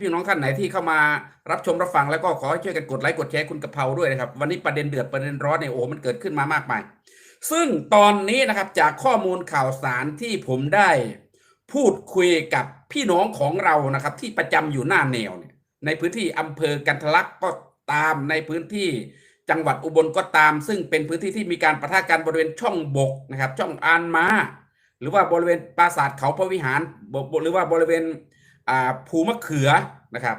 พี่น้องท่านไหนที่เข้ามารับชมรับฟังแล้วก็ขอให้ช่วยกันกดไลค์กดแชร์คุณกะเพราด้วยนะครับ วันนี้ประเด็นเดือดประเด็นร้อนเนี่ยโอ้มันเกิดขึ้นมามากมาย ซึ่งตอนนี้นะครับจากข้อมูลข่าวสารที่ผมได้พูดคุยกับพี่น้องของเรานะครับ ที่ประจำอยู่หน้าแนวเนี่ยในพื้นที่อำเภอกันทลักก็ตามในพื้นที่จังหวัดอุบลก็ตาม ซึ่งเป็นพื้นที่ที่มีการประทะกันบริเวณช่องบกนะครับ ช่องอานมาหรือว่าบริเวณปราสาทเขาพระวิหารบหรือว่าบริเวณ ภูมะเขือนะครับ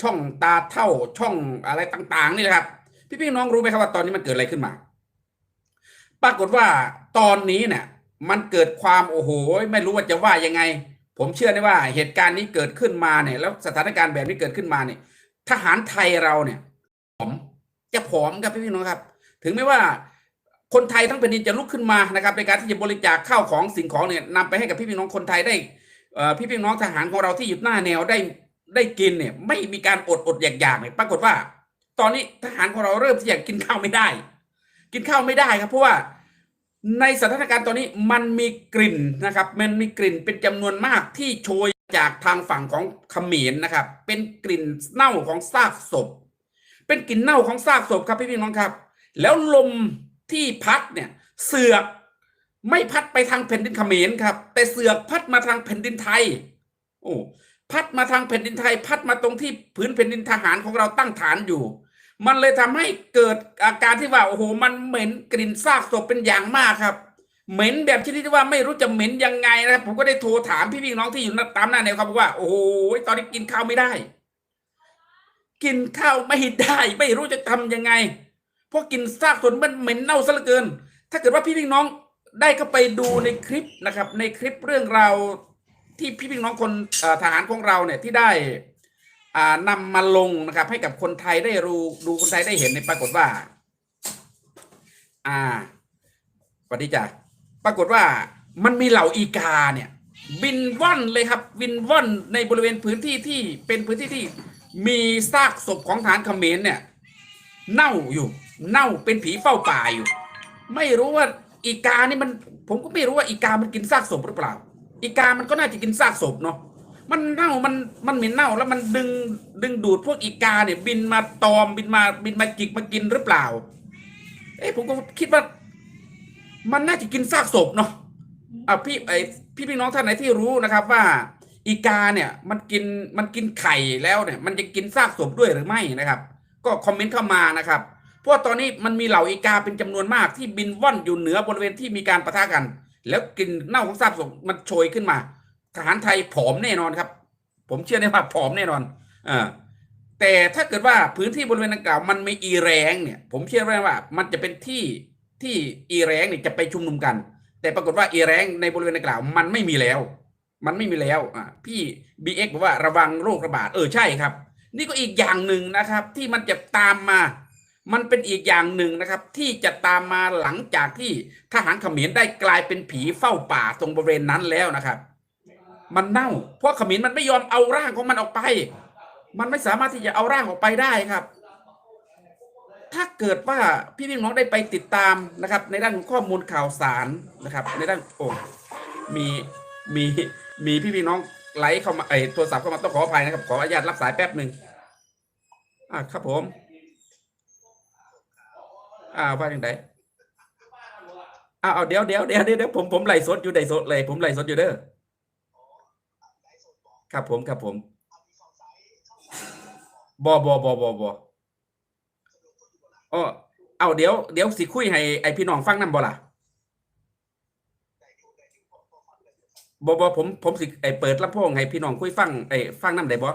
ช่องตาเท่าช่องอะไรต่าง ๆ นี่นะครับพี่พี่น้องรู้ไหมครับว่าตอนนี้มันเกิดอะไรขึ้นมา ปรากฏว่าตอนนี้เนี่ยมันเกิดความโอ้โหไม่รู้ว่าจะว่ายังไง ผมเชื่อได้ว่าเหตุการณ์นี้เกิดขึ้นมาเนี่ย แล้วสถานการณ์แบบนี้เกิดขึ้นมาเนี่ย ทหารไทยเราเนี่ยผอมจะผอมครับพี่พี่น้องครับ ถึงแม้ว่าคนไทยทั้งแผ่นดินจะลุกขึ้นมานะครับในการที่จะบริจาคข้าวของสิ่งของเนี่ยนำไปให้กับพี่พี่น้องคนไทยได้ พี่พี่น้องทหารของเราที่อยู่หน้าแนวได้ได้กินเนี่ยไม่มีการอดอดอยากอยากเนี่ยปรากฏว่า ตอนนี้ทหารของเราเริ่มที่จะกินข้าวไม่ได้ กินข้าวไม่ได้ครับเพราะว่าในสถานการณ์ตอนนี้มันมีกลิ่นนะครับ มันมีกลิ่นเป็นจำนวนมากที่โชยจากทางฝั่งของเขมรนะครับ เป็นกลิ่นเน่าของซากศพ เป็นกลิ่นเน่าของซากศพครับพี่พี่น้องครับ แล้วลมที่พัดเนี่ยเสือก ไม่พัดไปทางแผ่นดินเขมรครับ แต่เสือกพัดมาทางแผ่นดินไทย โอ้พัดมาทางแผ่นดินไทย พัดมาตรงที่พื้นแผ่นดินทหารของเราตั้งฐานอยู่ มันเลยทำให้เกิดอาการที่ว่าโอ้โหมันเหม็นกลิ่นซากศพเป็นอย่างมากครับ เหม็นแบบชนิดที่ว่าไม่รู้จะเหม็นยังไงนะครับผมก็ได้โทรถามพี่พี่น้องที่อยู่ตามหน้าแนวครับว่าโอ้โหตอนนี้กินข้าวไม่ได้ กินข้าวไม่ได้ ไม่รู้จะทำยังไงเพราะกินซากศพมันเหม็นเน่าซะเหลือเกิน ถ้าเกิดว่าพี่พี่น้อง ได้เข้าไปดูในคลิปนะครับ ในคลิปเรื่องราวที่พี่พี่น้องคนทหารของเราเนี่ยที่ได้อ่านำมาลงนะครับ ให้กับคนไทยได้รู้ดูคนไทยได้เห็นในปรากฏว่า อ่าสวัสดีจ้ะปรากฏว่ามันมีเหล่าอีกาเนี่ยบินว่อนเลยครับบินว่อนในบริเวณพื้นที่ที่เป็นพื้นที่ที่มีซากศพของฐานเขมรเนี่ย เน่าอยู่ เน่าเป็นผีเฝ้าป่าอยู่ ไม่รู้ว่า อีกานี่มันผมก็ไม่รู้ว่าอีกามันกินซากศพหรือเปล่า อีกามันก็น่าจะกินซากศพเนาะมันเน่ามันมันเหม็นเน่าแล้วมันดึงดึงดูดพวกอีกาเนี่ย บินมาตอมบินมาบินมาจิกมากินหรือเปล่า เอ้ผมก็คิดว่า มันน่าจะกินซากศพเนาะอะพี่ไอพี่พี่น้องท่านไหนที่รู้นะครับว่า อีกาเนี่ย มันกินมันกินไข่แล้วเนี่ย มันจะกินซากศพด้วยหรือไม่นะครับ ก็คอมเมนต์เข้ามานะครับ เพราะตอนนี้มันมีเหล่าอีกาเป็นจำนวนมากที่บินว่อนอยู่เหนือบริเวณที่มีการประทะกัน แล้วกลิ่นเน่าของซากศพมันโชยขึ้นมา ทหารไทยผอมแน่นอนครับ ผมเชื่อได้ว่าผอมแน่นอนอ่าแต่ถ้าเกิดว่าพื้นที่บริเวณดังกล่าวมันไมีอีแรงเนี่ย ผมเชื่อได้ว่ามันจะเป็นที่ที่อีแรงเนี่ยจะไปชุมนุมกัน แต่ปรากฏว่าอีแรงในบริเวณดังกล่าวมันไม่มีแล้ว มันไม่มีแล้วอ่าพี่บีเอ็กบอกว่าระวังโรคระบาดเออใช่ครับ นี่ก็อีกอย่างหนึ่งนะครับ ที่มันจะตามมา มันเป็นอีกอย่างหนึ่งนะครับ ที่จะตามมาหลังจากที่ทหารเขมรได้กลายเป็นผีเฝ้าป่าตรงบริเวณนั้นแล้วนะครับ มันเน่า เพราะเขมรมันไม่ยอมเอาร่างของมันออกไป มันไม่สามารถที่จะเอาร่างออกไปได้ครับ ถ้าเกิดว่าพี่พี่น้องได้ไปติดตามนะครับ ในด้านของข้อมูลข่าวสารนะครับ ในด้านโอ้มีมีมีพี่พี่น้องไลค์เข้ามาไอโทรศัพท์เข้ามาต้องขออภัยนะครับ ขออนุญาตรับสายแป๊บหนึ่งอ่าครับผม อ่าว่าอย่างไรอ่าเอาเดี๋ยวเดี๋ยวเดี๋ยวเดี๋ยวผมผมไหลสดอยู่ไล่สดเลย ผมไหลสดอยู่เด้อครับผมครับผมบอบอบอบอบออ๋อเอาเดี๋ยวเดี๋ยวสิคุยให้ไอพี่น้องฟังนำบ่ล่ะบอบอผมผมสิไอเปิดลำโพงให้พี่น้องคุยฟังไอฟังนำได้บ่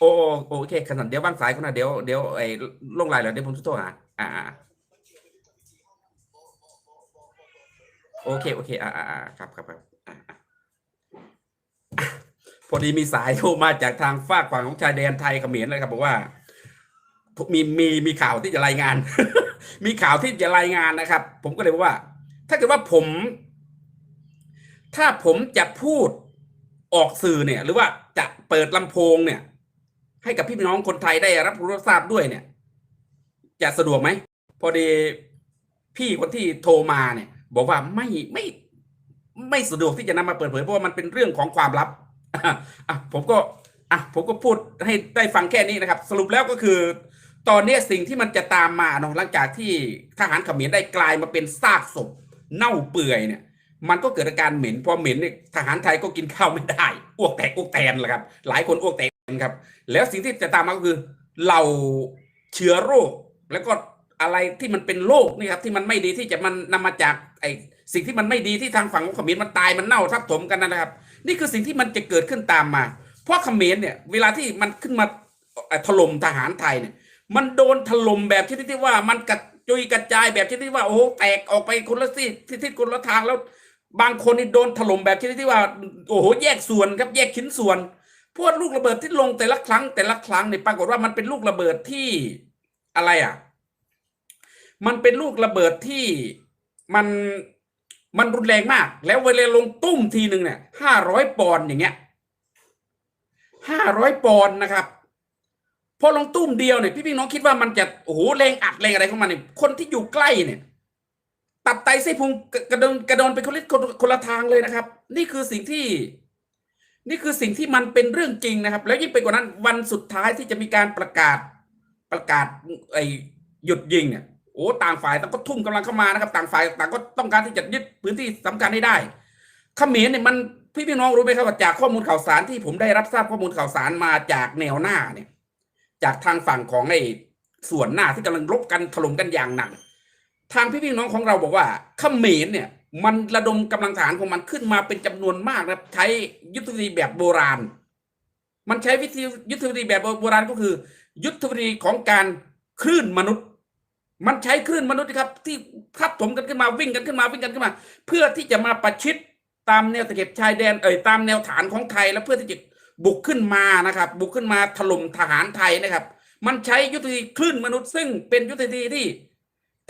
โอ้โอโอเคขนาดเดี๋ยววางสายคนนะเดี๋ยวเดี๋ยวไอ้ลงไลน์แล้วเดี๋ยวผมโทรหาอ่าอ่าโอเคโอเคอ่าอ่าครับครับครับพอดีมีสายโทรมาจากทางฝากฝั่งของชายแดนไทยเขมรเลยครับบอกว่ามีมีมีข่าวที่จะรายงาน มีข่าวที่จะรายงานนะครับ ผมก็เลยบอกว่า ถ้าเกิดว่าผม ถ้าผมจะพูดออกสื่อเนี่ย หรือว่าจะเปิดลำโพงเนี่ย ให้กับพี่น้องคนไทยได้รับรู้รับทราบด้วยเนี่ย จะสะดวกไหมพอดีพี่คนที่โทรมาเนี่ย บอกว่าไม่ไม่ไม่สะดวกที่จะนำมาเปิดเผยเพราะว่ามันเป็นเรื่องของความลับอะผมก็อะผมก็พูดให้ได้ฟังแค่นี้นะครับ สรุปแล้วก็คือ ตอนนี้สิ่งที่มันจะตามมาเนาะหลังจากที่ทหารเขมรได้กลายมาเป็นซากศพ เน่าเปื่อยเนี่ย มันก็เกิดอาการเหม็นพอเหม็นเนี่ยทหารไทยก็กินข้าวไม่ได้อ้วกแตกอ้วกแตนแหละครับ หลายคนอ้วกแต ครับ แล้วสิ่งที่จะตามมาก็คือเหล่าเชื้อโรค แล้วก็อะไรที่มันเป็นโรคนี่ครับที่มันไม่ดีที่จะมันนำมาจากไอสิ่งที่มันไม่ดีที่ทางฝั่งของเขมรมันตายมันเน่าทับถมกันนะครับ นี่คือสิ่งที่มันจะเกิดขึ้นตามมา เพราะเขมรเนี่ย เวลาที่มันขึ้นมาถล่มทหารไทยเนี่ย มันโดนถล่มแบบที่ที่ว่ามันกระจุยกระจายแบบที่ที่ว่าโอ้โหแตกออกไปคนละที่ที่ที่คนละทางแล้ว บางคนนี่โดนถล่มแบบที่ที่ว่า โอ้โหแยกส่วนครับแยกชิ้นส่วน พวกลูกระเบิดที่ลงแต่ละครั้งแต่ละครั้งเนี่ยปรากฏว่ามันเป็นลูกระเบิดที่อะไรอะ มันเป็นลูกระเบิดที่มันมันรุนแรงมาก แล้วเวลาลงตุ้มทีหนึ่งเนี่ยห้าร้อยปอนด์อย่างเงี้ยห้าร้อยปอนด์นะครับพอลงตุ้มเดียวเนี่ยพี่พี่น้องคิดว่ามันจะโอ้โหแรงอัดแรงอะไรของมันเนี่ยคนที่อยู่ใกล้เนี่ยตับไตไส้พุงกระโดนกระโดนไปคนละคนละทางเลยนะครับ นี่คือสิ่งที่ นี่คือสิ่งที่มันเป็นเรื่องจริงนะครับ แล้วยิ่งไปกว่านั้นวันสุดท้ายที่จะมีการประกาศประกาศไอ้หยุดยิงเนี่ยโอ้ต่างฝ่ายต่างก็ทุ่มกำลังเข้ามานะครับ ต่างฝ่ายต่างก็ต้องการที่จะยึดพื้นที่สำคัญให้ได้เขมรเนี่ยมันพี่พี่น้องรู้ไหมครับว่าจากข้อมูลข่าวสารที่ผมได้รับทราบข้อมูลข่าวสารมาจากแนวหน้าเนี่ย จากทางฝั่งของไอ้ส่วนหน้าที่กำลังรบกันถล่มกันอย่างหนักทางพี่พี่น้องของเราบอกว่าเขมรเนี่ย มันระดมกำลังทหารของมันขึ้นมาเป็นจำนวนมากนะใช้ยุทธวิธีแบบโบราณ มันใช้วิธียุทธวิธีแบบโบราณก็คือ ยุทธวิธีของการคลื่นมนุษย์ มันใช้คลื่นมนุษย์ครับ ที่ทับถมกันขึ้นมาวิ่งกันขึ้นมาวิ่งกันขึ้นมา เพื่อที่จะมาประชิดตามแนวตะเข็บชายแดนเอ่ยตามแนวฐานของไทย แล้วเพื่อที่จะบุกขึ้นมานะครับ บุกขึ้นมาถล่มทหารไทยนะครับ มันใช้ยุทธวิธีคลื่นมนุษย์ ซึ่งเป็นยุทธวิธีที่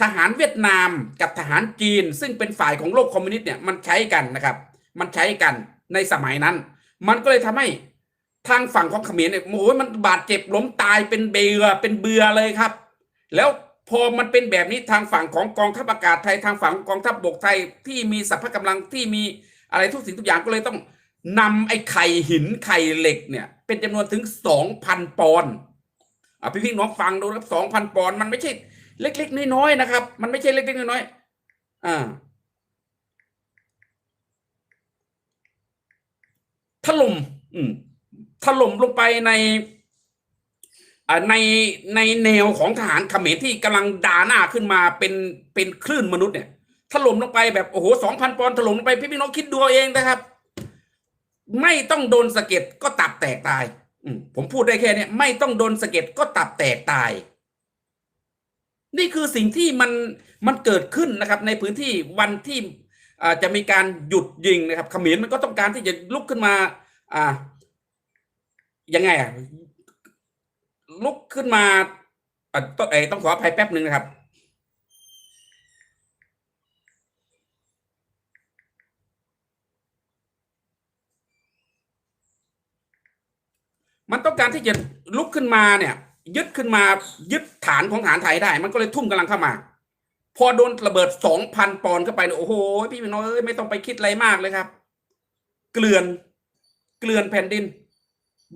ทหารเวียดนามกับทหารจีน ซึ่งเป็นฝ่ายของโลกคอมมิวนิสต์เนี่ยมันใช้กันนะครับ มันใช้กันในสมัยนั้น มันก็เลยทำให้ทางฝั่งของเขมรเนี่ยโอ้ยมันบาดเจ็บล้มตายเป็นเบือเป็นเบือเลยครับ แล้วพอมันเป็นแบบนี้ทางฝั่งของกองทัพอากาศไทยทางฝั่งกองทัพบกไทยที่มีสัพพะกำลังที่มีอะไรทุกสิ่งทุกอย่างก็เลยต้องนำไอ้ไข่หินไข่เหล็กเนี่ย เป็นจำนวนถึงสองพันปอนด์อะพี่พี่น้องฟังดูครับสองพันปอนด์มันไม่ใช่ เล็กๆน้อยๆนะครับ มันไม่ใช่เล็กๆน้อยๆอ่าถล่มอืมถล่มลงไปในอ่าในในแนวของทหารเขมรที่กำลังด่าหน้าขึ้นมาเป็นเป็นคลื่นมนุษย์เนี่ยถล่มลงไปแบบโอ้โหสองพันปอนด์ถล่มลงไปพี่พี่น้องคิดดูเองนะครับ ไม่ต้องโดนสะเก็ดก็ตับแตกตาย อืมผมพูดได้แค่เนี้ยไม่ต้องโดนสะเก็ดก็ตับแตกตาย นี่คือสิ่งที่มันมันเกิดขึ้นนะครับในพื้นที่วันที่จะมีการหยุดยิงนะครับขมรมันก็ต้องการที่จะลุกขึ้นมาอ่ายังไงอะลุกขึ้นมาต้องเอยต้องขออภัยแป๊บหนึ่งนะครับมันต้องการที่จะลุกขึ้นมาเนี่ย ยึดขึ้นมายึดฐานของฐานไทยได้ มันก็เลยทุ่มกำลังเข้ามา พอโดนระเบิดสองพันปอนด์เข้าไปเนี่ยโอ้โหพี่น้องเอ้ยไม่ต้องไปคิดอะไรมากเลยครับ เกลื่อนเกลื่อนแผ่นดิน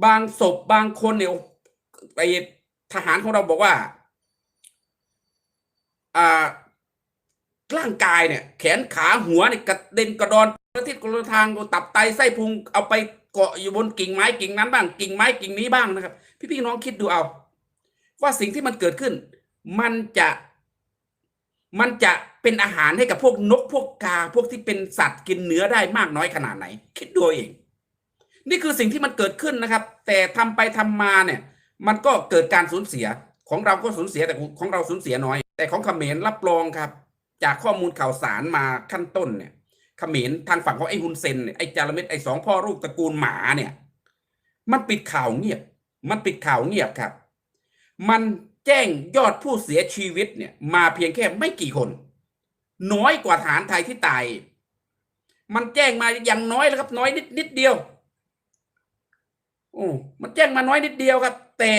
บางศพบางคนเนี่ยไอทหารของเราบอกว่าอ่าร่างกายเนี่ย แขนขาหัวเนี่ยกระเด็นกระดอนกระทิศกระทางตับไตไส้พุงเอาไปเกาะอยู่บนกิ่งไม้กิ่งนั้นบ้างกิ่งไม้กิ่งนี้บ้างนะครับ พี่พี่น้องคิดดูเอา ว่าสิ่งที่มันเกิดขึ้น มันจะมันจะเป็นอาหารให้กับพวกนกพวกกาพวกที่เป็นสัตว์กินเนื้อได้มากน้อยขนาดไหน คิดดูเอง นี่คือสิ่งที่มันเกิดขึ้นนะครับ แต่ทำไปทำมาเนี่ย มันก็เกิดการสูญเสียของเราก็สูญเสียแต่ของเราสูญเสียน้อย แต่ของเขมรรับรองครับ จากข้อมูลข่าวสารมาขั้นต้นเนี่ยเขมรทางฝั่งของไอ้ฮุนเซนไอ้จารเม็ดไอ้สองพ่อลูกตระกูลหมาเนี่ย มันปิดข่าวเงียบ มันปิดข่าวเงียบครับ มันแจ้งยอดผู้เสียชีวิตเนี่ย มาเพียงแค่ไม่กี่คน น้อยกว่าฐานไทยที่ตาย มันแจ้งมาอย่างน้อยแล้วครับ น้อยนิดนิดเดียวโอ้มันแจ้งมาน้อยนิดเดียวครับ แต่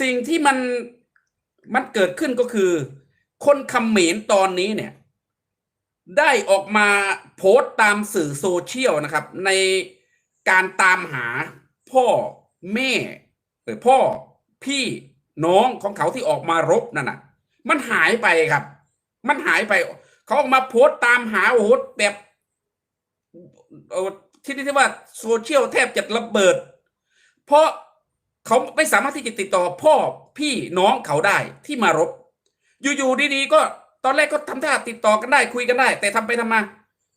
สิ่งที่มันมันเกิดขึ้นก็คือ คนคำเขมรตอนนี้เนี่ย ได้ออกมาโพสต์ตามสื่อโซเชียลนะครับ ในการตามหาพ่อแม่เออพ่อ พี่น้องของเขาที่ออกมารบนั่นน่ะ มันหายไปครับ มันหายไป เขาออกมาโพสต์ตามหาโอ้โหแบบที่นี่ที่ว่าโซเชียลแทบจะระเบิด เพราะเขาไม่สามารถที่จะติดต่อพ่อพี่น้องเขาได้ที่มารบ อยู่ๆดีๆก็ตอนแรกก็ทำท่าติดต่อกันได้คุยกันได้ แต่ทำไปทำมา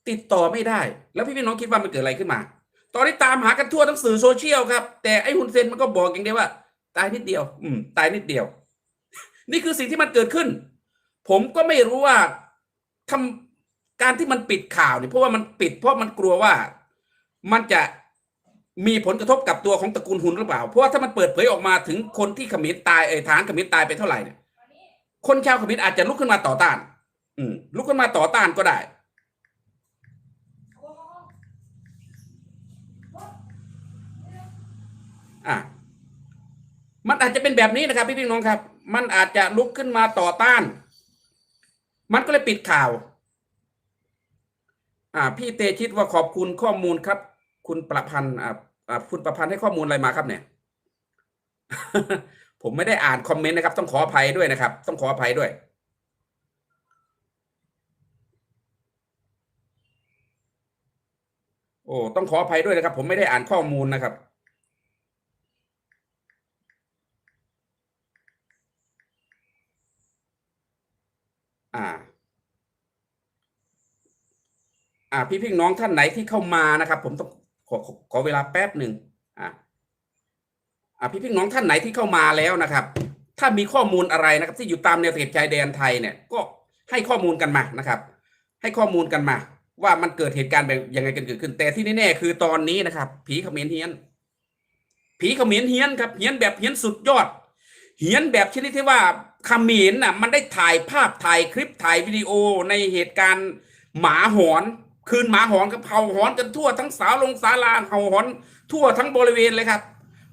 ติดต่อไม่ได้ แล้วพี่พี่น้องคิดว่ามันเกิดอะไรขึ้นมา ตอนนี้ตามหากันทั่วทั้งสื่อโซเชียลครับ แต่ไอ้ฮุนเซนมันก็บอกอย่างเดียวว่า ตายนิดเดียว อืม ตายนิดเดียว นี่คือสิ่งที่มันเกิดขึ้น ผมก็ไม่รู้ว่าทำการที่มันปิดข่าวเนี่ยเพราะว่ามันปิด เพราะมันกลัวว่ามันจะมีผลกระทบกับตัวของตระกูลฮุนหรือเปล่า เพราะว่าถ้ามันเปิดเผยออกมาถึงคนที่ขมิรตายเอยฐานขมิรตายไปเท่าไหร่เนี่ยคนชาวขมิรอาจจะลุกขึ้นมาต่อต้าน อืม ลุกขึ้นมาต่อต้านก็ได้อะ มันอาจจะเป็นแบบนี้นะครับพี่พี่น้องครับ มันอาจจะลุกขึ้นมาต่อต้าน มันก็เลยปิดข่าว อ่า พี่เตชิตว่าขอบคุณข้อมูลครับ คุณประพันธ์อ่าอ่าคุณประพันธ์ให้ข้อมูลอะไรมาครับเนี่ย ผมไม่ได้อ่านคอมเมนต์นะครับ ต้องขออภัยด้วยนะครับ ต้องขออภัยด้วยโอ้ต้องขออภัยด้วยนะครับ ผมไม่ได้อ่านข้อมูลนะครับ อ่า อ่า พี่พี่น้องท่านไหนที่เข้ามานะครับ ผมต้องขอขอขอเวลาแป๊บหนึ่งอ่าอ่าพี่พี่น้องท่านไหนที่เข้ามาแล้วนะครับ ถ้ามีข้อมูลอะไรนะครับ ที่อยู่ตามแนวเข็บชายแดนไทยเนี่ยก็ให้ข้อมูลกันมานะครับ ให้ข้อมูลกันมาว่ามันเกิดเหตุการณ์แบบยังไงกันเกิดขึ้น แต่ที่แน่ๆคือตอนนี้นะครับ ผีเขมรเฮี้ยน ผีเขมรเฮี้ยนครับเฮี้ยนแบบเฮี้ยนสุดยอดเฮี้ยนแบบชนิดที่ว่า ขมรน่ะมันได้ถ่ายภาพถ่ายคลิปถ่ายวิดีโอในเหตุการณ์หมาหอน คืนหมาหอนกับเห่าหอนกันทั่วทั้งสาวลงศาลาเห่าหอน ทั่วทั้งบริเวณเลยครับ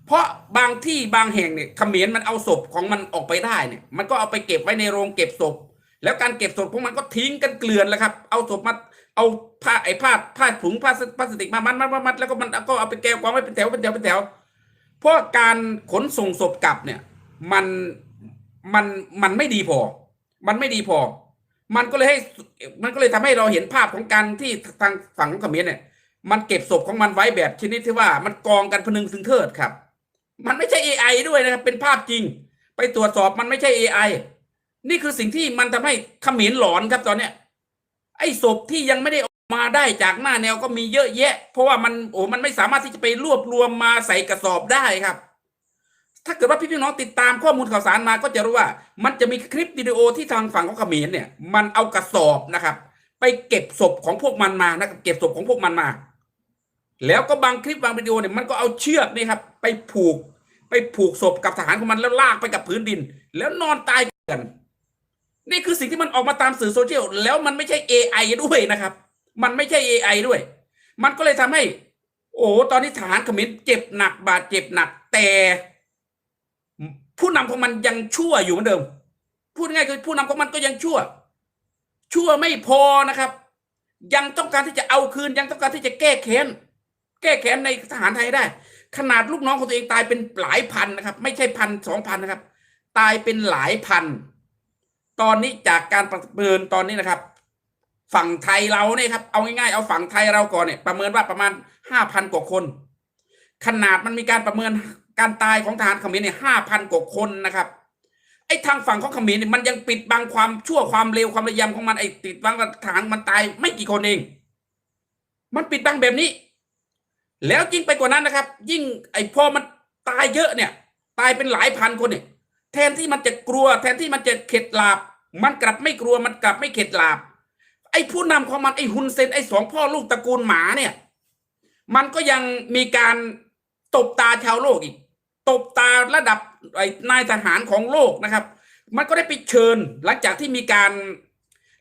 เพราะบางที่บางแห่งเนี่ยเขมรมันเอาศพของมันออกไปได้เนี่ย มันก็เอาไปเก็บไว้ในโรงเก็บศพ แล้วการเก็บศพของมันก็ทิ้งกันเกลื่อนแล้วครับ เอาศพมาเอาผ้าไอ้ผ้าผ้าถุงผ้าพลาสติกมามัดมัดมัดมัดแล้วก็มันก็เอาไปแกวกองไว้เป็นแถวเป็นแถวเป็นแถวเพราะการขนส่งศพกลับเนี่ย มัน มันมันไม่ดีพอ มันไม่ดีพอ มันก็เลยให้มันก็เลยทำให้เราเห็นภาพของการที่ทางฝั่งของเขมรเนี่ย มันเก็บศพของมันไว้แบบชนิดที่ว่ามันกองกันพนึงซึ่งเทิดครับ มันไม่ใช่ AI ด้วยนะครับเป็นภาพจริง ไปตรวจสอบมันไม่ใช่ AI นี่คือสิ่งที่มันทำให้เขมรหลอนครับตอนเนี้ย ไอ้ศพที่ยังไม่ได้ออกมาได้จากหน้าแนวก็มีเยอะแยะ เพราะว่ามันโอ้มันไม่สามารถที่จะไปรวบรวมมาใส่กระสอบได้ครับ ถ้าเกิดว่าพี่พี่น้องติดตามข้อมูลข่าวสารมาก็จะรู้ว่า มันจะมีคลิปวิดีโอที่ทางฝั่งของเขมรเนี่ย มันเอากระสอบนะครับ ไปเก็บศพของพวกมันมานะครับเก็บศพของพวกมันมา แล้วก็บางคลิปบางวิดีโอเนี่ยมันก็เอาเชือกนี่ครับ ไปผูก ไปผูกศพกับทหารของมันแล้วลากไปกับพื้นดิน แล้วนอนตายกัน นี่คือสิ่งที่มันออกมาตามสื่อโซเชียลแล้วมันไม่ใช่ AI ด้วยนะครับ มันไม่ใช่ AI ด้วย มันก็เลยทำให้ โอ้ตอนนี้ทหารเขมรเจ็บหนักบาดเจ็บหนักแต่ ผู้นำของมันยังชั่วอยู่เหมือนเดิม พูดง่ายๆคือผู้นำของมันก็ยังชั่ว ชั่วไม่พอนะครับ ยังต้องการที่จะเอาคืน ยังต้องการที่จะแก้แค้นแก้แค้นในทหารไทยได้ ขนาดลูกน้องของตัวเองตายเป็นหลายพันนะครับ ไม่ใช่พันสองพันนะครับ ตายเป็นหลายพัน ตอนนี้จากการประเมินตอนนี้นะครับ ฝั่งไทยเราเนี่ยครับเอาง่ายๆเอาฝั่งไทยเราก่อนเนี่ยประเมินว่าประมาณห้าพันกว่าคน ขนาดมันมีการประเมิน การตายของทหารเขมรเนี่ยห้าพันกว่าคนนะครับไอ้ทางฝั่งของเขมรเนี่ยมันยังปิดบังความชั่วความเลวความระยำของมันไอ้ปิดบังทหารมันตายไม่กี่คนเอง มันปิดบังแบบนี้ แล้วยิ่งไปกว่านั้นนะครับ ยิ่งไอ้พอมันตายเยอะเนี่ย ตายเป็นหลายพันคนเนี่ย แทนที่มันจะกลัว แทนที่มันจะเข็ดหลาบ มันกลับไม่กลัวมันกลับไม่เข็ดหลาบ ไอ้ผู้นำของมันไอ้ฮุนเซนไอ้สองพ่อลูกตระกูลหมาเนี่ย มันก็ยังมีการตบตาชาวโลกอีก ตบตาระดับนายทหารของโลกนะครับ มันก็ได้ไปเชิญหลังจากที่มีการ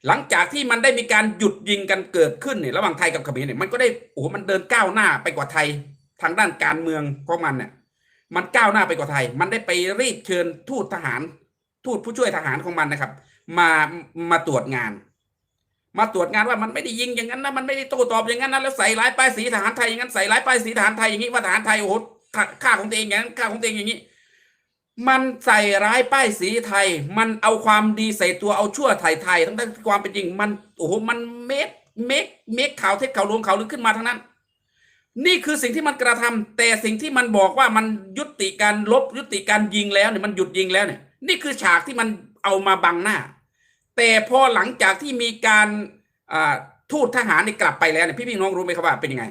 หลังจากที่มันได้มีการหยุดยิงกันเกิดขึ้นเนี่ยระหว่างไทยกับเขมรเนี่ยมันก็ได้โอ้โหมันเดินก้าวหน้าไปกว่าไทยทางด้านการเมืองของมันเนี่ยมันก้าวหน้าไปกว่าไทย มันได้ไปรีบเชิญทูตทหาร ทูตผู้ช่วยทหารของมันนะครับ มามาตรวจงาน มาตรวจงานว่ามันไม่ได้ยิงอย่างนั้นนะมันไม่ได้โต้ตอบอย่างนั้นนะแล้วใส่ร้ายป้ายสีทหารไทยอย่างนั้นใส่ร้ายป้ายสีทหารไทยอย่างนี้ว่าทหารไทยโอ้ โหฆ่าของตัวเองอย่างนั้นฆ่าของตัวเองอย่างนี้ มันใส่ร้ายป้ายสีไทย มันเอาความดีใส่ตัวเอาชั่วไทยไทยทั้งที่ความเป็นจริง มันโอ้โหมันเมคเมคเมคข่าวเท็จข่าวลวงข่าวลือขึ้นมาทั้งนั้น นี่คือสิ่งที่มันกระทำแต่สิ่งที่มันบอกว่ามันยุติการลบยุติการยิงแล้วเนี่ยมันหยุดยิงแล้วเนี่ย นี่คือฉากที่มันเอามาบังหน้า แต่พอหลังจากที่มีการอ่าทูตทหารนี่กลับไปแล้วเนี่ยพี่พี่น้องรู้ไหมครับว่าเป็นยังไง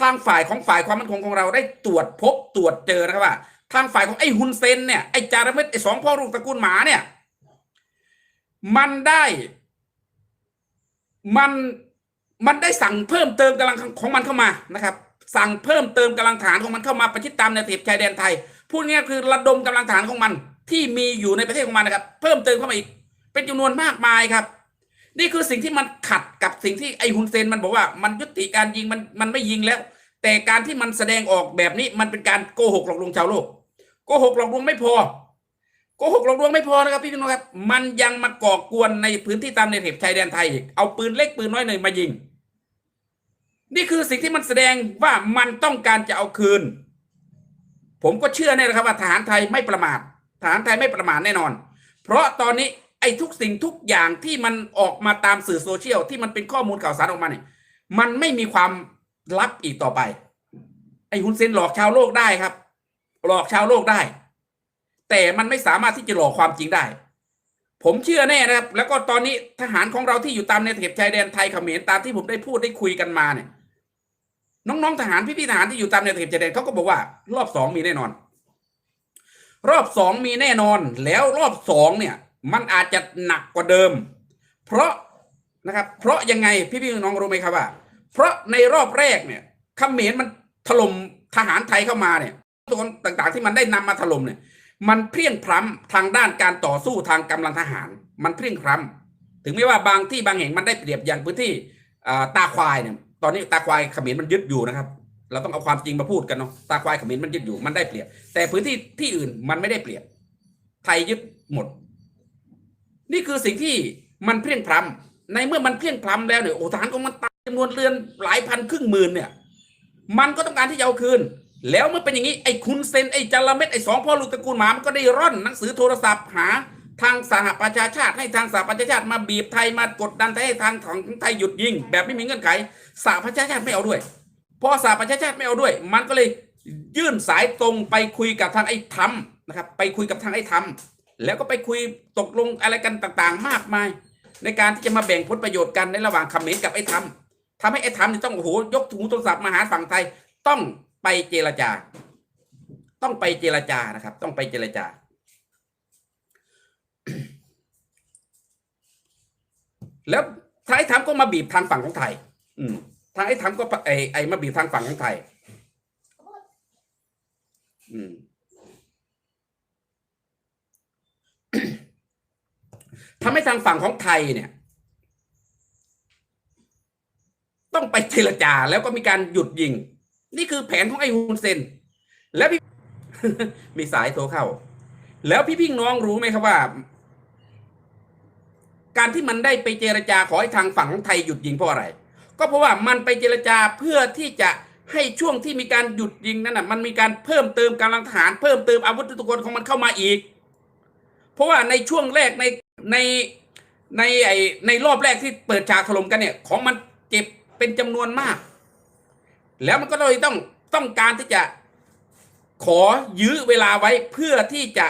ทางฝ่ายของฝ่ายความมั่นคงของเราได้ตรวจพบตรวจเจอนะครับว่า ทางฝ่ายของไอ้ฮุนเซนเนี่ยไอ้จาระเม็ดไอ้สองพ่อลูกตระกูลหมาเนี่ย มันได้มันมันได้สั่งเพิ่มเติมกำลังของมันเข้ามานะครับ สั่งเพิ่มเติมกำลังฐานของมันเข้ามาประชิดตามแนวเขตชายแดนไทยพูดง่ายคือระดมกำลังฐานของมัน ที่มีอยู่ในประเทศของมันนะครับ เพิ่มเติมเข้ามาอีก เป็นจำนวนมากมายครับ นี่คือสิ่งที่มันขัดกับสิ่งที่ไอ้ฮุนเซนมันบอกว่ามันยุติการยิงมันมันไม่ยิงแล้ว แต่การที่มันแสดงออกแบบนี้มันเป็นการโกหกหลอกลวงชาวโลกโกหกหลอกลวงไม่พอโกหกหลอกลวงไม่พอนะครับพี่น้องครับ มันยังมาก่อกวนในพื้นที่ตามในเขตชายแดนไทยอีกเอาปืนเล็กปืนน้อยหน่อยมายิง นี่คือสิ่งที่มันแสดงว่ามันต้องการจะเอาคืน ผมก็เชื่อแน่นะครับว่าทหารไทยไม่ประมาททหารไทยไม่ประมาทแน่นอน เพราะตอนนี้ อ้ทุกสิ่งทุกอย่างที่มันออกมาตามสื่อโซเชียลที่มันเป็นข้อมูลข่าวสารออกมาเนี่ยมันไม่มีความลับอีกต่อไป ไอ้ฮุนเซนหลอกชาวโลกได้ครับ หลอกชาวโลกได้ แต่มันไม่สามารถที่จะหลอกความจริงได้ ผมเชื่อแน่นะครับ แล้วก็ตอนนี้ทหารของเราที่อยู่ตามในเขตชายแดนไทยเขมรตามที่ผมได้พูดได้คุยกันมาเนี่ย น้องๆทหารพี่ๆทหารที่อยู่ตามในเขตชายแดนเขาก็บอกว่า รอบสองมีแน่นอน รอบสองมีแน่นอน แล้วรอบสองเนี่ย มันอาจจะหนักกว่าเดิม เพราะนะครับ เพราะยังไงพี่ๆน้องรู้ไหมครับว่า เพราะในรอบแรกเนี่ยเขมรมันถล่มทหารไทยเข้ามาเนี่ยตัวต่างๆ ที่มันได้นำมาถล่มเนี่ย มันเพลียงพล้ำทางด้านการต่อสู้ทางกำลังทหาร มันเพลียงพล้ำถึงแม้ว่าบางที่บางแห่งมันได้เปรียบอย่างพื้นที่ตาควายเนี่ยตอนนี้ตาควายเขมรมันยึดอยู่นะครับ เราต้องเอาความจริงมาพูดกันเนาะตาควายเขมรมันยึดอยู่มันได้เปรียบ แต่พื้นที่ที่อื่นมันไม่ได้เปรียบ ไทยยึดหมด นี่คือสิ่งที่มันเพียงพล้ำในเมื่อมันเพียงพล้ำแล้วเนี่ยโอ้ทหารของมันตายจำนวนเรือนหลายพันครึ่งหมื่นเนี่ย มันก็ต้องการที่จะเอาคืน แล้วเมื่อเป็นอย่างนี้ไอ้คุณเซนไอ้จาระเม็ดไอ้สองพ่อลูกตระกูลหมามันก็ได้ร่อนหนังสือโทรศัพท์หาทางสหประชาชาติให้ทางสหประชาชาติมาบีบไทยมากดดันไทยให้ทางของไทยหยุดยิง แบบไม่มีเงื่อนไขสหประชาชาติไม่เอาด้วยพอสหประชาชาติไม่เอาด้วย มันก็เลยยื่นสายตรงไปคุยกับทางไอ้ทำนะครับ ไปคุยกับทางไอ้ทำ แล้วก็ไปคุยตกลงอะไรกันต่างๆ มากมาย ในการที่จะมาแบ่งผลประโยชน์กันในระหว่างขมรกับไอ้ทำทำให้ไอ้ทำนี่ต้องโอ้โหยกถุงโทรศัพท์มาหาฝั่งไทยต้องไปเจรจา ต้องไปเจรจานะครับ ต้องไปเจรจา แล้วทางไอ้ทำก็มาบีบทางฝั่งของไทย อืมทางไอ้ทำก็ไอ้ไอ้มาบีบทางฝั่งของไทย อืม ทำให้ทางฝั่งของไทยเนี่ย ต้องไปเจรจาแล้วก็มีการหยุดยิง นี่คือแผนของไอ้ฮุนเซน แล้วพี่มีสายโทรเข้า แล้วพี่พี่น้องรู้ไหมครับว่า การที่มันได้ไปเจรจาขอให้ทางฝั่งของไทยหยุดยิงเพราะอะไร ก็เพราะว่ามันไปเจรจาเพื่อที่จะให้ช่วงที่มีการหยุดยิงนั้นน่ะมันมีการเพิ่มเติมกำลังทหารเพิ่มเติมอาวุธยุทโธปกรณ์ของมันเข้ามาอีก เพราะว่าในช่วงแรกใน ในในไอในรอบแรกที่เปิดฉากถล่มกันเนี่ย ของมันเจ็บเป็นจำนวนมาก แล้วมันก็เลยต้องต้องการที่จะขอยื้อเวลาไว้เพื่อที่จะ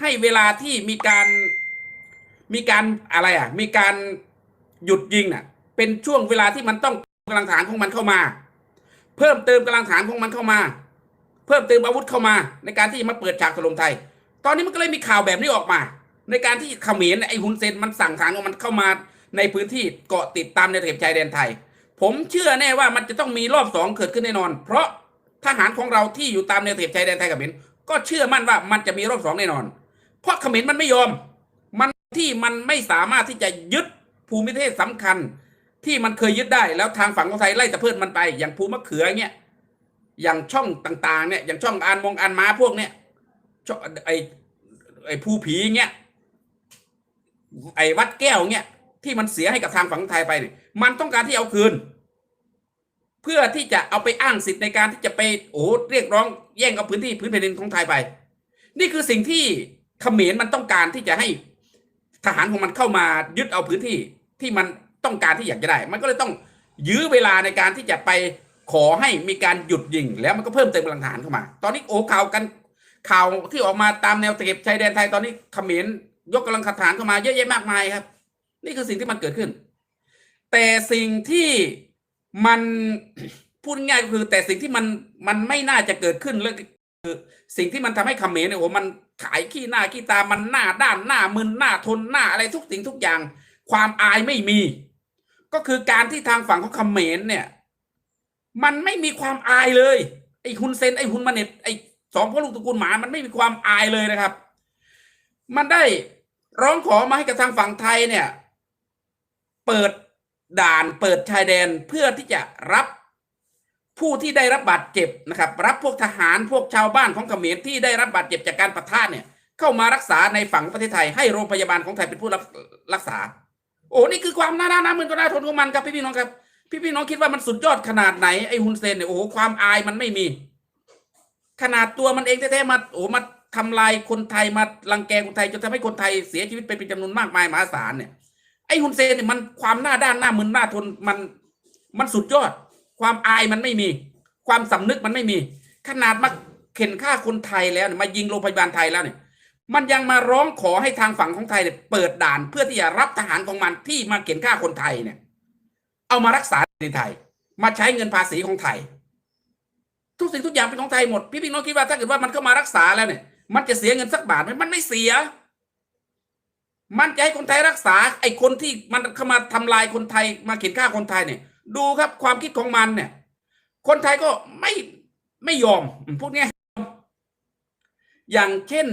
ให้เวลาที่มีการมีการอะไรอะ มีการหยุดยิงน่ะ เป็นช่วงเวลาที่มันต้องกำลังฐานของมันเข้ามา เพิ่มเติมกำลังฐานของมันเข้ามา เพิ่มเติมอาวุธเข้ามา ในการที่จะมาเปิดฉากถล่มไทย ตอนนี้มันก็เลยมีข่าวแบบนี้ออกมา ในการที่เขมรไอ้ฮุนเซนมันสั่งฐานของมันเข้ามาในพื้นที่เกาะติดตามในเขตชายแดนไทย ผมเชื่อแน่ว่ามันจะต้องมีรอบสองเกิดขึ้นแน่นอน เพราะทหารของเราที่อยู่ตามแนวเขตชายแดนไทยเขมรก็เชื่อมั่นว่ามันจะมีรอบสองแน่นอน เพราะเขมรมันไม่ยอม มันที่มันไม่สามารถที่จะยึดภูมิประเทศสำคัญ ที่มันเคยยึดได้แล้วทางฝั่งของไทยไล่ตะเพิดมันไป อย่างภูมะเขือเงี้ยอย่างช่องต่างๆเนี่ยอย่างช่องอานมงอานม้าพวกเนี้ยช่องไอไอภูผีเงี้ย ไอ้วัดแก้วเงี้ยที่มันเสียให้กับทางฝั่งไทยไปเนี่ยมันต้องการที่เอาคืน เพื่อที่จะเอาไปอ้างสิทธิ์ในการที่จะไปโอ้เรียกร้องแย่งเอาพื้นที่พื้นแผ่นดินของไทยไป นี่คือสิ่งที่เขมรมันต้องการที่จะให้ทหารของมันเข้ามายึดเอาพื้นที่ที่มันต้องการที่อยากจะได้ มันก็เลยต้องยื้อเวลาในการที่จะไปขอให้มีการหยุดยิง แล้วมันก็เพิ่มเติมกำลังทหารเข้ามา ตอนนี้โอ้ข่าวกันข่าวที่ออกมาตามแนวตะเข็บชายแดนไทยตอนนี้เขมร ยกกำลังทหารเข้ามาเยอะแยะมากมายครับ นี่คือสิ่งที่มันเกิดขึ้น แต่สิ่งที่มันพูดง่ายก็คือ แต่สิ่งที่มันมันไม่น่าจะเกิดขึ้นเลยคือสิ่งที่มันทำให้เขมรเนี่ยโอ้มันขายขี้หน้าขี้ตามันหน้าด้านหน้ามึนหน้าทนหน้าอะไรทุกสิ่งทุกอย่าง ความอายไม่มี ก็คือการที่ทางฝั่งของเขมรเนี่ย มันไม่มีความอายเลยไอ้ฮุนเซนไอ้ฮุนมาเน็ตไอ้สองพ่อลูกตระกูลหมามันไม่มีความอายเลยนะครับ มันได้ร้องขอมาให้กับทางฝั่งไทยเนี่ย เปิดด่านเปิดชายแดนเพื่อที่จะรับผู้ที่ได้รับบาดเจ็บนะครับ รับพวกทหารพวกชาวบ้านของเขมรที่ได้รับบาดเจ็บจากการปะทะเนี่ยเข้ามารักษาในฝั่งประเทศไทย ให้โรงพยาบาลของไทยเป็นผู้รับรักษา โอ้นี่คือความน่ารักน่ามึนก็น่าทนของมันครับพี่พี่น้องครับ พี่พี่น้องคิดว่ามันสุดยอดขนาดไหนไอ้ฮุนเซนเนี่ยโอ้โหความอายมันไม่มี ขนาดตัวมันเองแท้ๆมาโอ้มา ทำลายคนไทยมารังแกคนไทยจนทำให้คนไทยเสียชีวิตไปเป็นจำนวนมากมายมหาศาลเนี่ยไอ้ฮุนเซนเนี่ยมันความหน้าด้านหน้ามึนหน้าทนมันมันสุดยอด ความอายมันไม่มี ความสำนึกมันไม่มี ขนาดมาเข็นฆ่าคนไทยแล้วเนี่ยมายิงโรงพยาบาลไทยแล้วเนี่ยมันยังมาร้องขอให้ทางฝั่งของไทยเนี่ยเปิดด่านเพื่อที่จะรับทหารของมันที่มาเข็นฆ่าคนไทยเนี่ย เอามารักษาในไทย มาใช้เงินภาษีของไทย ทุกสิ่งทุกอย่างเป็นของไทยหมด พี่พี่น้องคิดว่าถ้าเกิดว่ามันเข้ามารักษาแล้วเนี่ย มันจะเสียเงินสักบาทไหมมันไม่เสีย มันจะให้คนไทยรักษา ไอ้คนที่มันเข้ามาทำลายคนไทยมาเข็นฆ่าคนไทยเนี่ย ดูครับความคิดของมันเนี่ย คนไทยก็ไม่ไม่ยอมพูดง่ายอย่างเช่น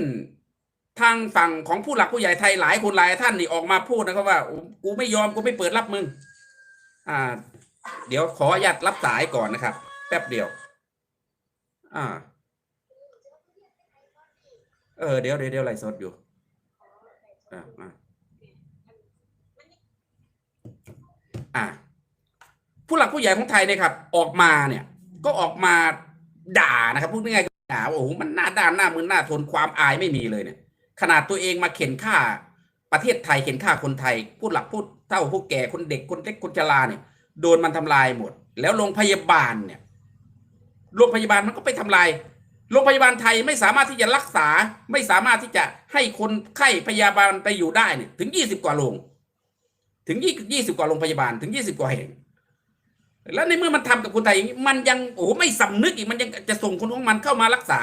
ทางฝั่งของผู้หลักผู้ใหญ่ไทยหลายคนหลายท่านนี่ออกมาพูดนะครับว่ากูไม่ยอมกูไม่เปิดรับมึง อ่า เดี๋ยวขออนุญาตรับสายก่อนนะครับ แป๊บเดียว อ่า เออเดี๋ยวเดี๋ยวเดี๋ยวไลฟ์สดอยู่อ่าอ่าผู้หลักผู้ใหญ่ของไทยเนี่ยครับ ออกมาเนี่ย ก็ออกมาด่านะครับพูดง่ายๆด่าว่าโอ้โหมันหน้าด้านหน้ามือหน้าทนความอายไม่มีเลยเนี่ย ขนาดตัวเองมาเข็นฆ่าประเทศไทยเข็นฆ่าคนไทย ผู้หลักผู้เฒ่าผู้แก่คนเด็กคนเล็กคนชราเนี่ยโดนมันทำลายหมด แล้วโรงพยาบาลเนี่ยโรงพยาบาลมันก็ไปทำลาย โรงพยาบาลไทยไม่สามารถที่จะรักษาไม่สามารถที่จะให้คนไข้พยาบาลไปอยู่ได้เนี่ยถึงยี่สิบกว่าโรงถึงยี่ยี่สิบกว่าโรงพยาบาลถึงยี่สิบกว่าแห่ง แล้วในเมื่อมันทำกับคนไทยอย่างนี้มันยังโอ้โหไม่สำนึกอีกมันยังจะส่งคนของมันเข้ามารักษา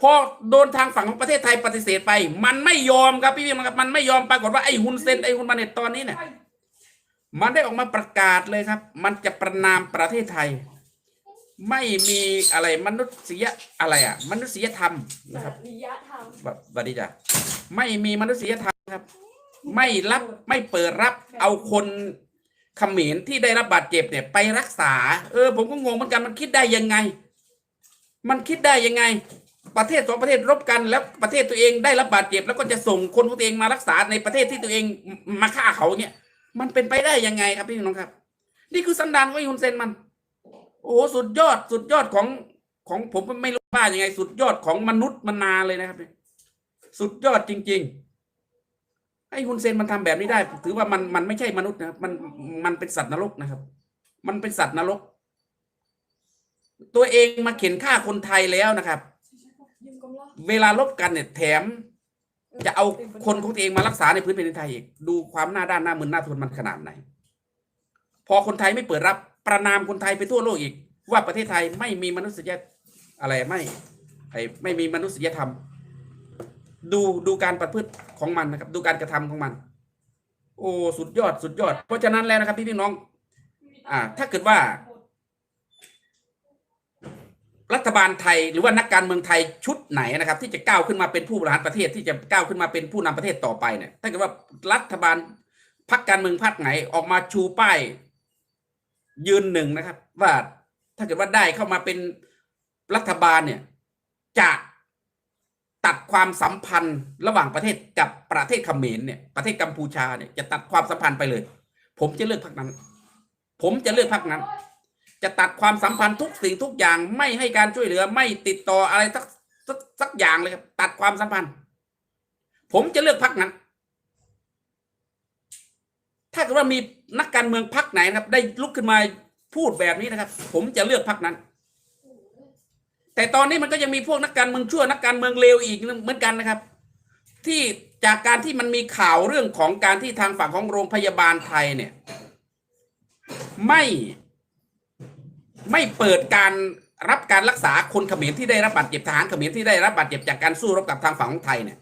พอโดนทางฝั่งของประเทศไทยปฏิเสธไป มันไม่ยอมครับพี่พี่มันมันไม่ยอมปรากฏว่าไอ้ฮุนเซนไอ้ฮุนมาเนตตอนนี้เนี่ยมันได้ออกมาประกาศเลยครับ มันจะประนามประเทศไทย ไม่มีอะไรมนุษยอะไรอะ มนุษยธรรมนะครับจริยธรรมแบบบัดดีจ้ะไม่มีมนุษยธรรมครับ ไม่รับไม่เปิดรับเอาคนเขมรที่ได้รับบาดเจ็บเนี่ยไปรักษา เออ ผมก็งงเหมือนกันมันคิดได้ยังไง มันคิดได้ยังไง ประเทศสองประเทศรบกันแล้วประเทศตัวเองได้รับบาดเจ็บ แล้วก็จะส่งคนของตัวเองมารักษาในประเทศที่ตัวเองมาฆ่าเขาเนี่ย มันเป็นไปได้ยังไงครับพี่น้องครับ นี่คือสันดานของไอ้ฮุนเซนมัน โอ้โหสุดยอดสุดยอดของของผมไม่รู้ว่ายังไง สุดยอดของมนุษย์มนาเลยนะครับ สุดยอดจริง ๆ ไอ้ฮุนเซนมันทำแบบนี้ได้ ถือว่ามันมันไม่ใช่มนุษย์นะครับมันมันเป็นสัตว์นรกนะครับ มันเป็นสัตว์นรก ตัวเองมาเข็นฆ่าคนไทยแล้วนะครับ เวลาลบกันเนี่ยแถม จะเอาคนของตัวเองมารักษาในพื้นแผ่นดินไทยอีกดูความหน้าด้านหน้ามึนหน้าทนมันขนาดไหน พอคนไทยไม่เปิดรับ ประนามคนไทยไปทั่วโลกอีก ว่าประเทศไทยไม่มีมนุษยอะไรไม่ไอ้ไม่มีมนุษยธรรม ดูดูการประพฤติของมันนะครับ ดูการกระทำของมัน โอ้สุดยอดสุดยอด เพราะฉะนั้นแล้วนะครับพี่พี่น้อง อ่า ถ้าเกิดว่า รัฐบาลไทยหรือว่านักการเมืองไทยชุดไหนนะครับ ที่จะก้าวขึ้นมาเป็นผู้บริหารประเทศที่จะก้าวขึ้นมาเป็นผู้นำประเทศต่อไปเนี่ยถ้าเกิดว่ารัฐบาลพรรคการเมืองพรรคไหนออกมาชูป้าย ยืนหนึ่งนะครับ ว่าถ้าเกิดว่าได้เข้ามาเป็นรัฐบาลเนี่ย จะตัดความสัมพันธ์ระหว่างประเทศกับประเทศเขมรเนี่ยประเทศกัมพูชาเนี่ยจะตัดความสัมพันธ์ไปเลย ผมจะเลือกพรรคนั้น ผมจะเลือกพรรคนั้น จะตัดความสัมพันธ์ทุกสิ่งทุกอย่างไม่ให้การช่วยเหลือ ไม่ติดต่ออะไรสักสักสักอย่างเลยครับตัดความสัมพันธ์ ผมจะเลือกพรรคนั้น ถ้าเกิดว่ามีนักการเมืองพรรคไหนนะครับ ได้ลุกขึ้นมาพูดแบบนี้นะครับ ผมจะเลือกพรรคนั้น แต่ตอนนี้มันก็ยังมีพวกนักการเมืองชั่วนักการเมืองเลวอีกเหมือนกันนะครับ ที่จากการที่มันมีข่าวเรื่องของการที่ทางฝั่งของโรงพยาบาลไทยเนี่ย ไม่ไม่เปิดการรับการรักษาคนเขมรที่ได้รับบาดเจ็บทหารเขมรที่ได้รับบาดเจ็บจากการสู้รบกับทางฝั่งของไทยเนี่ย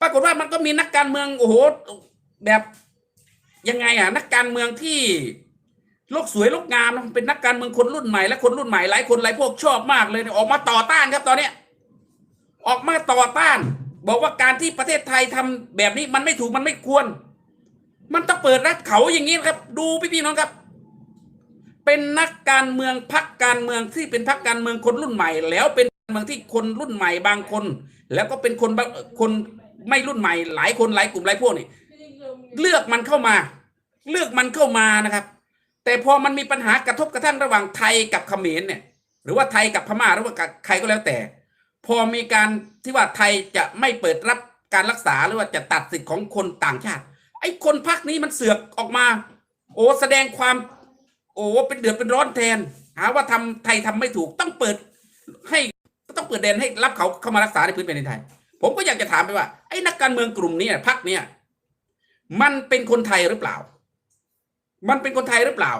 ปรากฏว่ามันก็มีนักการเมืองโอ้โหแบบ ยังไงอะนักการเมืองที่โลกสวยโลกงามนะเป็นนักการเมืองคนรุ่นใหม่และคนรุ่นใหม่หลายคนหลายพวกชอบมากเลยเนี่ยออกมาต่อต้านครับตอนเนี้ยออกมาต่อต้าน บอกว่าการที่ประเทศไทยทำแบบนี้มันไม่ถูกมันไม่ควร มันต้องเปิดรัฐเขาอย่างนี้นะครับ ดูพี่พี่ๆน้องครับ เป็นนักการเมืองพักการเมืองที่เป็นพักการเมืองคนรุ่นใหม่ แล้วเป็นการเมืองที่คนรุ่นใหม่บางคน แล้วก็เป็นคนคนไม่รุ่นใหม่ หลายคนหลายกลุ่มหลายพวกนี่ เลือกมันเข้ามา เลือกมันเข้ามานะครับ แต่พอมันมีปัญหากระทบกระทั่งระหว่างไทยกับเขมรเนี่ย หรือว่าไทยกับพม่าหรือว่ากับใครก็แล้วแต่ พอมีการที่ว่าไทยจะไม่เปิดรับการรักษาหรือว่าจะตัดสิทธิ์ของคนต่างชาติ ไอ้คนพักนี้มันเสือกออกมา โอ้แสดงความ โอ้เป็นเดือดเป็นร้อนแทน หาว่าทำไทยทำไม่ถูกต้องเปิดให้ต้องเปิดแดนให้รับเขาเข้ามารักษาในพื้นแผ่นดินไทย ผมก็อยากจะถามไปว่าไอ้นักการเมืองกลุ่มนี้พักเนี้ย มันเป็นคนไทยหรือเปล่า มันเป็นคนไทยหรือเปล่า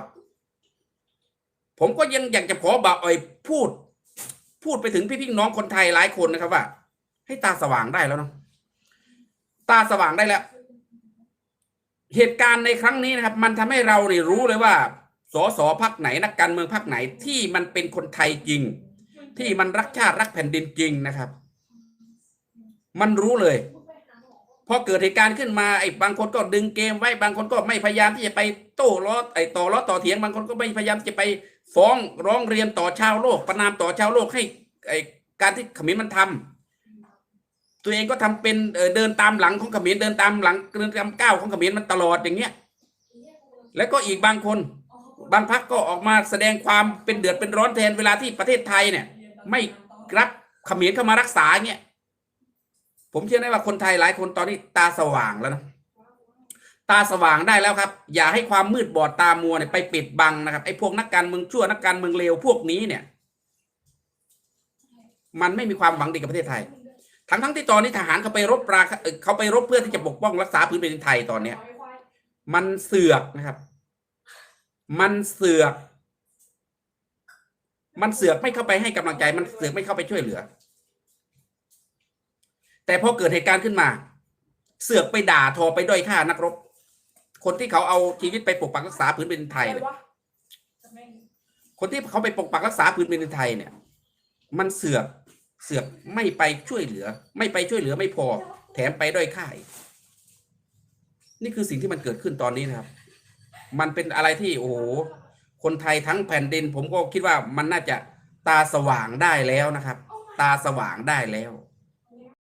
ผมก็ยังอยากจะขอบ่าวอ่อยพูด พูดไปถึงพี่พี่น้องคนไทยหลายคนนะครับว่า ให้ตาสว่างได้แล้วเนาะตาสว่างได้แล้ว เหตุการณ์ในครั้งนี้นะครับ มันทำให้เราเนี่รู้เลยว่าสสพักไหนนักการเมืองพักไหนที่มันเป็นคนไทยจริง ที่มันรักชาติรักแผ่นดินจริงนะครับ มันรู้เลย พอเกิดเหตุการณ์ขึ้นมาไอ้บางคนก็ดึงเกมไว้บางคนก็ไม่พยายามที่จะไปโต้ล้อไอ้ต่อล้อต่อเถียงบางคนก็ไม่พยายามที่จะไปฟ้องร้องเรียนต่อชาวโลก ประนามต่อชาวโลกให้ไอ้การที่ขมรมันทำตัวเองก็ทำเป็นเดินตามหลังของขมรเดินตามหลังเดินตามก้าวของขมรมันตลอดอย่างเงี้ยแล้วก็อีกบางคน บางพักก็ออกมาแสดงความเป็นเดือดเป็นร้อนแทนเวลาที่ประเทศไทยเนี่ย ไม่รับขมรเข้ามารักษาเงี้ย ผมเชื่อได้ว่าคนไทยหลายคนตอนนี้ตาสว่างแล้วนะตาสว่างได้แล้วครับ อย่าให้ความมืดบอดตามัวเนี่ยไปปิดบังนะครับไอ้พวกนักการเมืองชั่วนักการเมืองเลวพวกนี้เนี่ย มันไม่มีความหวังดีกับประเทศไทย ทั้งทั้งที่ตอนนี้ทหารเขาไปรบปราเขาไปรบเพื่อที่จะปกป้องรักษาพื้นแผ่นดินไทยตอนเนี้ย มันเสือกนะครับ มันเสือก มันเสือกไม่เข้าไปให้กำลังใจ มันเสือกไม่เข้าไปช่วยเหลือ แต่พอเกิดเหตุการณ์ขึ้นมา เสือกไปด่าทอไปด้อยค่านักรบ คนที่เขาเอาชีวิตไปปกปักรักษาพื้นแผ่นดินไทยเนี่ยคนที่เขาไปปกปักรักษาพื้นแผ่นดินไทยเนี่ย มันเสือกเสือกไม่ไปช่วยเหลือ ไม่ไปช่วยเหลือไม่พอ แถมไปด้อยค่าอีกนี่คือสิ่งที่มันเกิดขึ้นตอนนี้นะครับ มันเป็นอะไรที่โอ้โหคนไทยทั้งแผ่นดิน ผมก็คิดว่ามันน่าจะตาสว่างได้แล้วนะครับ ตาสว่างได้แล้ว